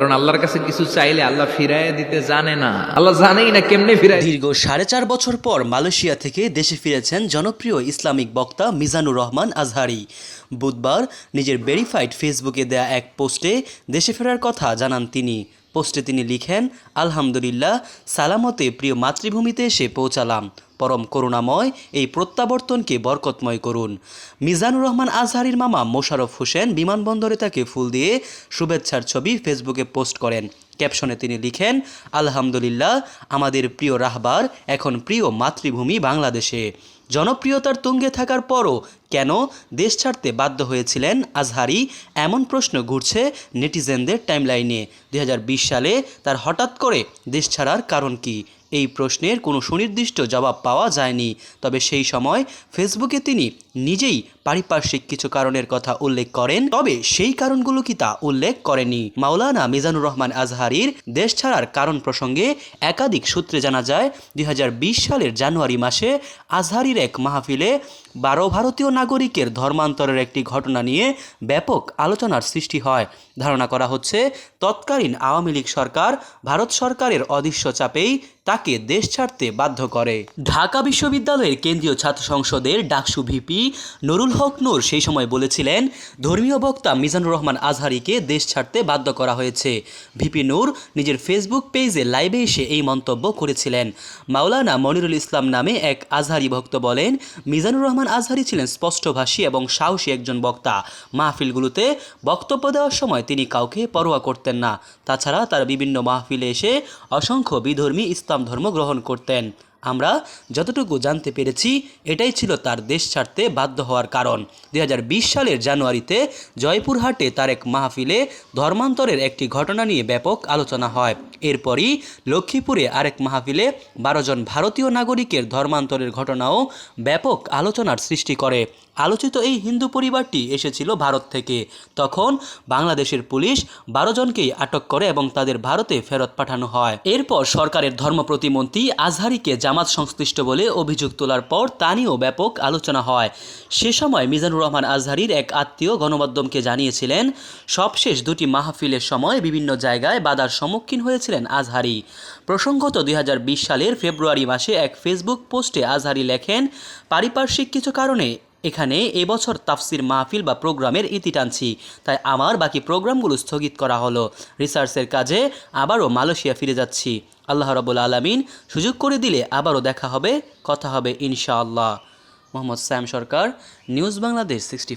কারণ আল্লাহর কাছে কিছু চাইলে আল্লাহ ফিরায় দিতে জানে না। আল্লাহ জানেই না কেমনে ফিরায়। দীর্ঘ সাড়ে চার বছর পর মালয়েশিয়া থেকে দেশে ফিরেছেন জনপ্রিয় ইসলামিক বক্তা মিজানুর রহমান আজহারি। বুধবার নিজের ভেরিফাইড ফেসবুকে দেয়া এক পোস্টে দেশে ফেরার কথা জানান তিনি। পোস্টে তিনি লিখেন, আলহামদুলিল্লাহ, সালামতে প্রিয় মাতৃভূমিতে এসে পৌঁছালাম। পরম করুণাময় এই প্রত্যাবর্তনকে বরকতময় করুন। মিজানুর রহমান আজহারির মামা মোশারফ হোসেন বিমানবন্দরে তাকে ফুল দিয়ে শুভেচ্ছার ছবি ফেসবুকে পোস্ট করেন। ক্যাপশনে তিনি লিখেন, আলহামদুলিল্লাহ, আমাদের প্রিয় রাহবার এখন প্রিয় মাতৃভূমি বাংলাদেশে। জনপ্রিয়তার তুঙ্গে থাকার পরও কেন দেশ ছাড়তে বাধ্য হয়েছিলেন আজহারি? এমন প্রশ্ন ঘুরছে নেটিজেনদের টাইমলাইনে। দু হাজার বিশ সালে তার হঠাৎ করে দেশ ছাড়ার কারণ কি? এই প্রশ্নের কোনো সুনির্দিষ্ট জবাব পাওয়া যায়নি। তবে সেই সময় ফেসবুকে তিনি নিজেই পারিপার্শ্বিক কিছু কারণের কথা উল্লেখ করেন। তবে সেই কারণগুলো কি তা উল্লেখ করেনি। মাওলানা মিজানুর রহমান আজহারির দেশ ছাড়ার কারণ প্রসঙ্গে একাধিক সূত্রে জানা যায়, দুই হাজার বিশ সালের জানুয়ারি মাসে আজহারির এক মাহফিলে বারো ভারতীয় নাগরিকের ধর্মান্তরের একটি ঘটনা নিয়ে ব্যাপক আলোচনার সৃষ্টি হয়। ধারণা করা হচ্ছে, তৎকালীন আওয়ামী লীগ সরকার ভারত সরকারের অদৃশ্য চাপেই তাকে দেশ ছাড়তে বাধ্য করে। ঢাকা বিশ্ববিদ্যালয়ের কেন্দ্রীয় ছাত্র সংসদের ডাকসু ভিপি নুরুল হক নূর সেই সময় বলেছিলেন, ধর্মীয় বক্তা মিজানুর রহমান আজহারিকে দেশ ছাড়তে বাধ্য করা হয়েছে। ভিপি নূর নিজের ফেসবুক পেজে লাইভে এসে এই মন্তব্য করেছিলেন। মাওলানা মনিরুল ইসলাম নামে এক আজহারি ভক্ত বলেন, মিজানুর রহমান আজহারি ছিলেন স্পষ্টভাষী এবং সাহসী একজন বক্তা। মাহফিলগুলোতে বক্তব্য দেওয়ার সময় তিনি কাউকে পরোয়া করতেন না। তাছাড়া তার বিভিন্ন মাহফিলে এসে অসংখ্য বিধর্মী ইসলাম ধর্ম গ্রহণ করতেন। আমরা যতটুকু জানতে পেরেছি, এটাই ছিল তার দেশ ছাড়তে বাধ্য হওয়ার কারণ। দুই হাজার বিশ সালের জানুয়ারিতে জয়পুরহাটে তার এক মাহফিলে ধর্মান্তরের একটি ঘটনা নিয়ে ব্যাপক আলোচনা হয়। এরপরই লক্ষ্মীপুরে আরেক মাহফিলে বারো জন ভারতীয় নাগরিকের ধর্মান্তরের ঘটনাও ব্যাপক আলোচনার সৃষ্টি করে। আলোচিত এই হিন্দু পরিবারটি এসেছিল ভারত থেকে। তখন বাংলাদেশের পুলিশ বারো জনকেই আটক করে এবং তাদের ভারতে ফেরত পাঠানো হয়। এরপর সরকারের ধর্ম প্রতিমন্ত্রী আজহারিকে জামাত সংশ্লিষ্ট বলে অভিযোগ তোলার পর তা নিয়েও ব্যাপক আলোচনা হয়। সে সময় মিজানুর রহমান আজহারির এক আত্মীয় গণমাধ্যমকে জানিয়েছিলেন, সবশেষ দুটি মাহফিলের সময় বিভিন্ন জায়গায় বাধার সম্মুখীন হয়েছিলেন আজহারি। প্রসঙ্গত দুই হাজার বিশ সালের ফেব্রুয়ারি মাসে এক ফেসবুক পোস্টে আজহারি লেখেন, পারিপার্শ্বিক কিছু কারণে এখানে এবছর তাফসির মাহফিল বা প্রোগ্রামের ইতি টানছি। তাই আমার বাকি প্রোগ্রামগুলো স্থগিত করা হলো। রিসার্চের কাজে আবারও মালয়েশিয়া ফিরে যাচ্ছি। আল্লাহ রবুল আলমিন সুযোগ করে দিলে আবারও দেখা হবে, কথা হবে ইনশাআল্লাহ। Mohammad Sam Sarkar, news Bangladesh sixty